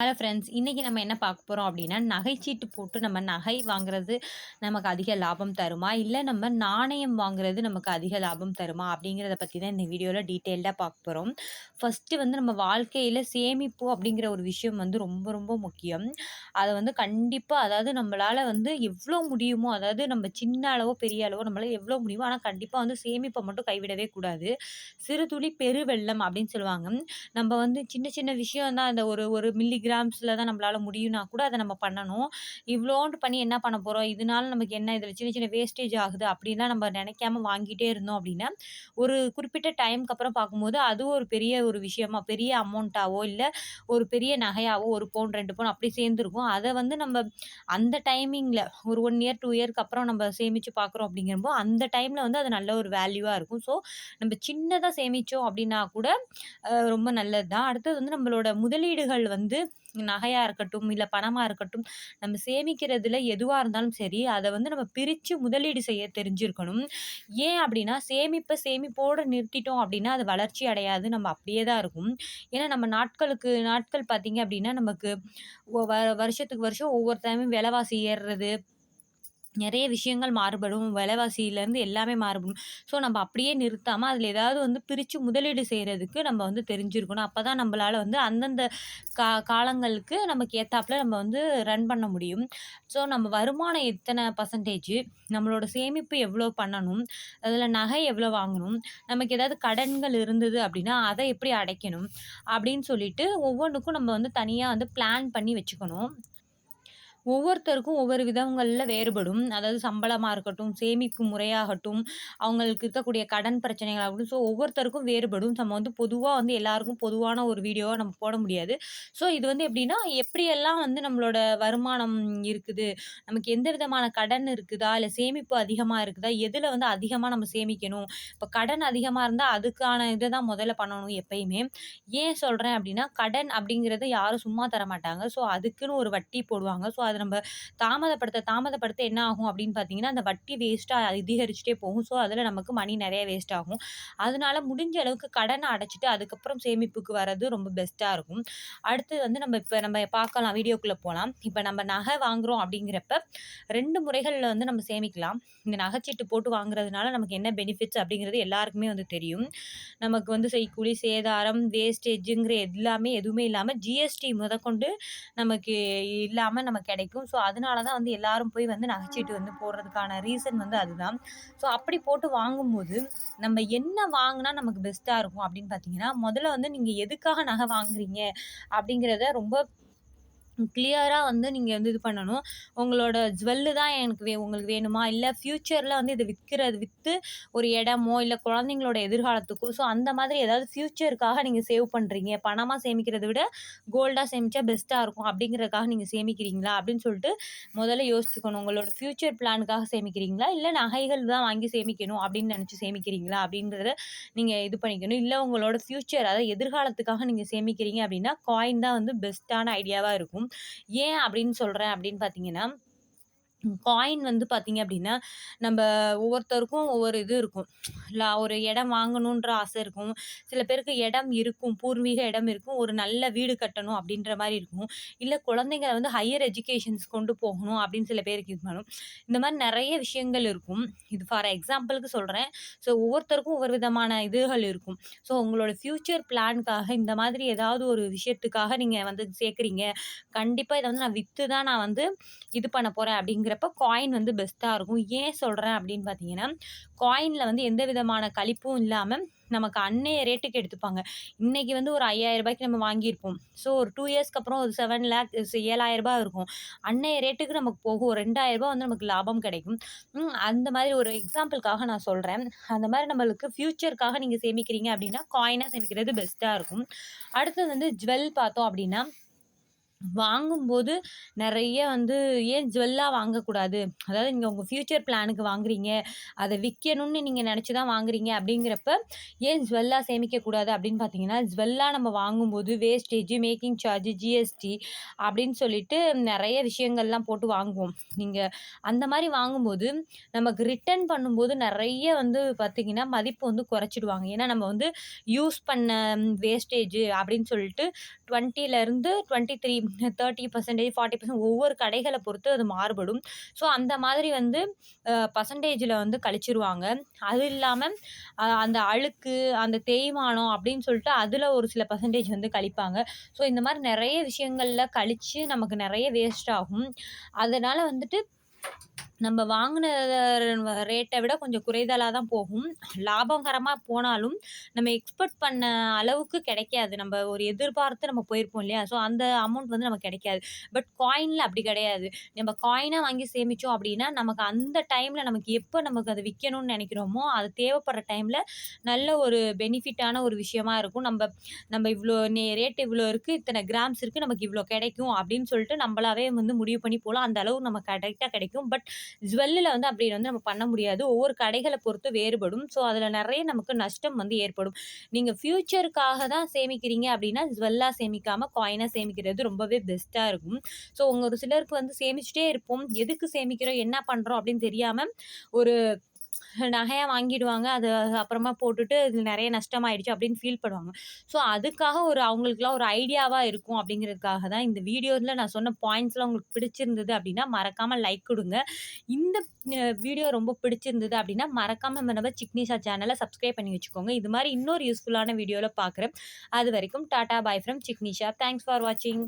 Hello friends இன்றைக்கி நம்ம என்ன பார்க்க போகிறோம் அப்படின்னா நகைச்சீட்டு போட்டு நம்ம நகை வாங்குறது நமக்கு அதிக லாபம் தருமா? இல்லை நம்ம நாணயம் வாங்குறது நமக்கு அதிக லாபம் தருமா? அப்படிங்கிறத பற்றி தான் இந்த வீடியோவில் டீட்டெயில்டாக பார்க்க போகிறோம் ஃபஸ்ட்டு வந்து நம்ம வாழ்க்கையில் சேமிப்பு அப்படிங்கிற ஒரு விஷயம் வந்து ரொம்ப ரொம்ப முக்கியம். அதை வந்து கண்டிப்பாக அதாவது நம்மளால் வந்து எவ்வளோ முடியுமோ அதாவது நம்ம சின்ன அளவோ பெரிய அளவோ நம்மளால் எவ்வளோ முடியுமோ ஆனால் கண்டிப்பாக வந்து சேமிப்பை மட்டும் கைவிடவே கூடாது. சிறு துளி பெருவெள்ளம் அப்படின்னு சொல்லுவாங்க. நம்ம வந்து சின்ன சின்ன விஷயம் தான். அந்த ஒரு ஒரு மில்லி கிராம்ஸில் தான் நம்மளால் முடியும்னா கூட அதை நம்ம பண்ணணும். இவ்வளோண்டு பண்ணி என்ன பண்ண போகிறோம் இதனால நமக்கு என்ன? இதில் சின்ன சின்ன வேஸ்டேஜ் ஆகுது அப்படின்லாம் நம்ம நினைக்காம வாங்கிட்டே இருந்தோம் அப்படின்னா ஒரு குறிப்பிட்ட டைமுக்கு அப்புறம் பார்க்கும்போது அது ஒரு பெரிய ஒரு விஷயமா பெரிய அமௌண்ட்டாவோ இல்லை ஒரு பெரிய நகையாவோ ஒரு பவுன் ரெண்டு பவுன் அப்படி சேர்ந்துருக்கும். அதை வந்து நம்ம அந்த டைமிங்கில் ஒரு ஒன் இயர் டூ இயர்க்கு அப்புறம் நம்ம சேமித்து பார்க்குறோம் அப்படிங்கிறப்போ அந்த டைமில் வந்து அது நல்ல ஒரு வேல்யூவாக இருக்கும். ஸோ நம்ம சின்னதாக சேமித்தோம் அப்படின்னா கூட ரொம்ப நல்லது தான் அடுத்தது வந்து நம்மளோட முதலீடுகள் வந்து நகையாக இருக்கட்டும் இல்லை பணமாக இருக்கட்டும் நம்ம சேமிக்கிறதுல எதுவாக இருந்தாலும் சரி அதை வந்து நம்ம பிரித்து முதலீடு செய்ய தெரிஞ்சிருக்கணும். ஏன் அப்படின்னா சேமிப்பை சேமிப்போடு நிறுத்திட்டோம் அப்படின்னா அது வளர்ச்சி அடையாது. நம்ம அப்படியே தான் இருக்கும். ஏன்னா நம்ம நாட்களுக்கு நாட்கள் பார்த்திங்க அப்படின்னா நமக்கு வருஷத்துக்கு வருஷம் ஒவ்வொரு டைமும் விலைவாசி ஏறுறது நிறைய விஷயங்கள் மாறுபடும். விலைவாசியிலேருந்து எல்லாமே மாறுபடும். ஸோ நம்ம அப்படியே நிறுத்தாமல் அதில் ஏதாவது வந்து பிரித்து முதலீடு செய்கிறதுக்கு நம்ம வந்து தெரிஞ்சிருக்கணும். அப்போ தான் நம்மளால் வந்து அந்தந்த கா காலங்களுக்கு நமக்கு ஏற்றாப்புல நம்ம வந்து ரன் பண்ண முடியும். ஸோ நம்ம வருமானம் எத்தனை பர்சன்டேஜ் நம்மளோட சேமிப்பு எவ்வளோ பண்ணணும் அதில் நகை எவ்வளோ வாங்கணும் நமக்கு ஏதாவது கடன்கள் இருந்தது அப்படின்னா அதை எப்படி அடைக்கணும் அப்படின்னு சொல்லிட்டு ஒவ்வொன்றுக்கும் நம்ம வந்து தனியாக வந்து பிளான் பண்ணி வச்சுக்கணும். ஒவ்வொருத்தருக்கும் ஒவ்வொரு விதங்களில் வேறுபடும். அதாவது சம்பளமாக இருக்கட்டும் சேமிப்பு முறையாகட்டும் அவங்களுக்கு இருக்கக்கூடிய கடன் பிரச்சனைகளாகட்டும். ஸோ ஒவ்வொருத்தருக்கும் வேறுபடும். நம்ம வந்து பொதுவாக வந்து எல்லாருக்கும் பொதுவான ஒரு வீடியோவை நம்ம போட முடியாது. ஸோ இது வந்து எப்படின்னா எப்படியெல்லாம் வந்து நம்மளோட வருமானம் இருக்குது? நமக்கு எந்த விதமான கடன் இருக்குதா? இல்லை சேமிப்பு அதிகமாக இருக்குதா? எதில் வந்து அதிகமாக நம்ம சேமிக்கணும்? இப்போ கடன் அதிகமாக இருந்தால் அதுக்கான இதை தான் முதல்ல பண்ணணும் எப்பயுமே. ஏன் சொல்கிறேன் அப்படின்னா கடன் அப்படிங்கிறத யாரும் சும்மா தர மாட்டாங்க ஸோ அதுக்குன்னு ஒரு வட்டி போடுவாங்க. ஸோ அது நம்ம தாமதப்படுத்த தாமதப்படுத்த என்ன ஆகும் அப்படின்னு பார்த்தீங்கன்னா அந்த வட்டி வேஸ்ட்டாக அதிகரிச்சுட்டே போகும். ஸோ அதில் நமக்கு மணி நிறைய வேஸ்ட் ஆகும். அதனால முடிஞ்ச அளவுக்கு கடனை அடைச்சிட்டு அதுக்கப்புறம் சேமிப்புக்கு வர்றது ரொம்ப பெஸ்ட்டாக இருக்கும். அடுத்து வந்து நம்ம இப்போ நம்ம பார்க்கலாம் வீடியோக்குள்ளே போகலாம் இப்போ நம்ம நகை வாங்குகிறோம் அப்படிங்கிறப்ப ரெண்டு முறைகளில் வந்து நம்ம சேமிக்கலாம். இந்த நகைச்சீட்டு போட்டு வாங்குறதுனால நமக்கு என்ன பெனிஃபிட்ஸ் அப்படிங்கிறது எல்லாருக்குமே வந்து தெரியும். நமக்கு வந்து செய்கூலி சேதாரம் வேஸ்டேஜுங்கிற எல்லாமே எதுவுமே இல்லாமல் ஜிஎஸ்டி முதற்கொண்டு நமக்கு இல்லாமல் நமக்கு கிடைக்கும். ஸோ அதனால தான் வந்து எல்லாரும் போய் வந்து நகைச்சீட்டு வந்து போடுறதுக்கான ரீசன் வந்து அதுதான். ஸோ அப்படி போட்டு வாங்கும்போது நம்ம என்ன வாங்கினா நமக்கு பெஸ்ட்டாக இருக்கும் அப்படின்னு பார்த்தீங்கன்னா முதல்ல வந்து நீங்கள் எதுக்காக நகை வாங்குறீங்க அப்படிங்கிறத ரொம்ப கிளியராக வந்து நீங்கள் வந்து இது பண்ணணும். உங்களோட ஜுவல்லு தான் எனக்கு வே உங்களுக்கு வேணுமா? இல்லை ஃப்யூச்சரில் வந்து இதை விற்கிறது விற்று ஒரு இடமோ இல்லை குழந்தைங்களோட எதிர்காலத்துக்கோ? ஸோ அந்த மாதிரி ஏதாவது ஃப்யூச்சருக்காக நீங்கள் சேவ் பண்ணுறீங்க பணமாக சேமிக்கிறத விட கோல்டாக சேமித்தா பெஸ்ட்டாக இருக்கும். அப்படிங்கிறதுக்காக நீங்கள் சேமிக்கிறீங்களா? அப்படின்னு சொல்லிட்டு முதல்ல யோசிச்சுக்கணும். உங்களோட ஃப்யூச்சர் பிளானுக்காக சேமிக்கிறீங்களா? இல்லை நகைகள் தான் வாங்கி சேமிக்கணும் அப்படின்னு நினச்சி சேமிக்கிறீங்களா? அப்படின்றத நீங்கள் இது பண்ணிக்கணும். இல்லை உங்களோட ஃப்யூச்சர் அதாவது எதிர்காலத்துக்காக நீங்கள் சேமிக்கிறீங்க அப்படின்னா காயின் தான் வந்து பெஸ்ட்டான ஐடியாவாக இருக்கும். ஏன் அப்படின்னு சொல்கிறேன் அப்படின்னு பார்த்தீங்கன்னா காயின் வந்து பார்த்திங்க அப்படின்னா நம்ம ஒவ்வொருத்தருக்கும் ஒவ்வொரு இது இருக்கும். இல்லை ஒரு இடம் வாங்கணுன்ற ஆசை இருக்கும். சில பேருக்கு இடம் இருக்கும் பூர்வீக இடம் இருக்கும் ஒரு நல்ல வீடு கட்டணும் அப்படின்ற மாதிரி இருக்கும். இல்லை குழந்தைங்களை வந்து ஹையர் எஜுகேஷன்ஸ் கொண்டு போகணும் அப்படின்னு சில பேருக்கு இது பண்ணும். இந்த மாதிரி நிறைய விஷயங்கள் இருக்கும். இது ஃபார் எக்ஸாம்பிளுக்கு சொல்கிறேன் ஸோ ஒவ்வொருத்தருக்கும் ஒவ்வொரு விதமான இதுகள் இருக்கும். ஸோ உங்களோட ஃப்யூச்சர் பிளான்காக இந்த மாதிரி ஏதாவது ஒரு விஷயத்துக்காக நீங்கள் வந்து சேர்க்குறீங்க. கண்டிப்பாக இதை வந்து நான் விற்று தான் நான் வந்து இது பண்ண போகிறேன் அப்படிங்கிற அப்படிங்கிறப்ப காயின் வந்து பெஸ்ட்டாக இருக்கும். ஏன் சொல்கிறேன் அப்படின்னு பார்த்தீங்கன்னா காயினில் வந்து எந்த விதமான கழிப்பும் இல்லாமல் நமக்கு அன்னைய ரேட்டுக்கு எடுத்துப்பாங்க. இன்றைக்கி வந்து ஒரு ஐயாயிரம் ரூபாய்க்கு நம்ம வாங்கியிருப்போம். ஸோ ஒரு டூ இயர்ஸ்க்கு அப்புறம் ஒரு செவன் லேக் ஏழாயிரரூபா இருக்கும். அன்னைய ரேட்டுக்கு நமக்கு போகும். ஒரு ரெண்டாயிரரூபா வந்து நமக்கு லாபம் கிடைக்கும். அந்த மாதிரி ஒரு எக்ஸாம்பிளுக்காக நான் சொல்கிறேன் அந்த மாதிரி நம்மளுக்கு ஃப்யூச்சருக்காக நீங்கள் சேமிக்கிறீங்க அப்படின்னா காயினாக சேமிக்கிறது பெஸ்ட்டாக இருக்கும். அடுத்தது வந்து ஜுவல் பார்த்தோம் அப்படின்னா வாங்கும்போது நிறைய வந்து ஏன் ஜுவல்லாக வாங்கக்கூடாது? அதாவது நீங்கள் உங்கள் ஃப்யூச்சர் பிளானுக்கு வாங்குறீங்க. அதை விற்கணும்னு நீங்கள் நினச்சி தான் வாங்குறீங்க அப்படிங்கிறப்ப ஏன் ஜுவல்லாக சேமிக்கக்கூடாது அப்படின்னு பார்த்தீங்கன்னா ஜுவல்லாக நம்ம வாங்கும்போது வேஸ்டேஜ் மேக்கிங் சார்ஜ் ஜிஎஸ்டி அப்படின்னு சொல்லிட்டு நிறைய விஷயங்கள்லாம் போட்டு வாங்குவோம். நீங்கள் அந்த மாதிரி வாங்கும்போது நமக்கு ரிட்டர்ன் பண்ணும்போது நிறைய வந்து பார்த்திங்கன்னா மதிப்பு வந்து குறைச்சிடுவாங்க. ஏன்னா நம்ம வந்து யூஸ் பண்ண வேஸ்டேஜ் அப்படின்னு சொல்லிட்டு டுவெண்ட்டிலேருந்து twenty three thirty percentage forty percent ஒவ்வொரு கடைகளை பொறுத்து அது மாறுபடும். ஸோ அந்த மாதிரி வந்து பர்சன்டேஜில் வந்து கழிச்சிருவாங்க. அது இல்லாமல் அந்த அழுக்கு அந்த தேய்மானம் அப்படின்னு சொல்லிட்டு அதில் ஒரு சில பர்சன்டேஜ் வந்து கழிப்பாங்க. ஸோ இந்த மாதிரி நிறைய விஷயங்களில் கழித்து நமக்கு நிறைய வேஸ்ட் ஆகும். அதனால் வந்துட்டு நம்ம வாங்கின ரேட்டை விட கொஞ்சம் குறைதலாக தான் போகும். லாபகரமாக போனாலும் நம்ம எக்ஸ்பெக்ட் பண்ண அளவுக்கு கிடைக்காது. நம்ம ஒரு எதிர்பார்த்து நம்ம போயிருப்போம் இல்லையா? ஸோ அந்த அமௌண்ட் வந்து நமக்கு கிடைக்காது. பட் காயினில் அப்படி கிடையாது. நம்ம காயினாக வாங்கி சேமித்தோம் அப்படின்னா நமக்கு அந்த டைமில் நமக்கு எப்போ நமக்கு அதை விற்கணும்னு நினைக்கிறோமோ அது தேவைப்படுற டைமில் நல்ல ஒரு பெனிஃபிட்டான ஒரு விஷயமா இருக்கும். நம்ம நம்ம இவ்வளோ நே ரேட் இவ்வளோ இருக்குது இத்தனை கிராம்ஸ் இருக்குது நமக்கு இவ்வளோ கிடைக்கும் அப்படின்னு சொல்லிட்டு நம்மளாவே வந்து முடிவு பண்ணி போகலாம் அந்த அளவு நம்ம கரெக்டாக கிடைக்கும். பட் ஜுவல்லில் வந்து அப்படி வந்து நம்ம பண்ண முடியாது. ஒவ்வொரு கடைகளை பொறுத்து வேறுபடும். ஸோ அதில் நிறைய நமக்கு நஷ்டம் வந்து ஏற்படும். நீங்கள் ஃப்யூச்சருக்காக தான் சேமிக்கிறீங்க அப்படின்னா ஜுவல்லாக சேமிக்காமல் காயினாக சேமிக்கிறது ரொம்பவே பெஸ்ட்டாக இருக்கும். ஸோ உங்கள் ஒரு சிலருக்கு வந்து சேமிச்சுட்டே இருப்போம். எதுக்கு சேமிக்கிறோம்? என்ன பண்ணுறோம் அப்படின்னு தெரியாமல் ஒரு நகையாக வாங்கிடுவாங்க. அது அப்புறமா போட்டுட்டு இது நிறைய நஷ்டமாயிடுச்சு அப்படின்னு ஃபீல் பண்ணுவாங்க. ஸோ அதுக்காக ஒரு அவங்களுக்குலாம் ஒரு ஐடியாவாக இருக்கும் அப்படிங்கிறதுக்காக தான் இந்த வீடியோவில் நான் சொன்ன பாயிண்ட்ஸ்லாம் உங்களுக்கு பிடிச்சிருந்தது அப்படின்னா மறக்காமல் லைக் கொடுங்க. இந்த வீடியோ ரொம்ப பிடிச்சிருந்தது அப்படின்னா மறக்காமல் நம்ம சிக்னிஷா சேனலை சப்ஸ்கிரைப் பண்ணி வச்சுக்கோங்க. இது மாதிரி இன்னொரு யூஸ்ஃபுல்லான வீடியோவில் பார்க்குறேன் அது வரைக்கும் tata bye from Signisha thanks for வாட்சிங்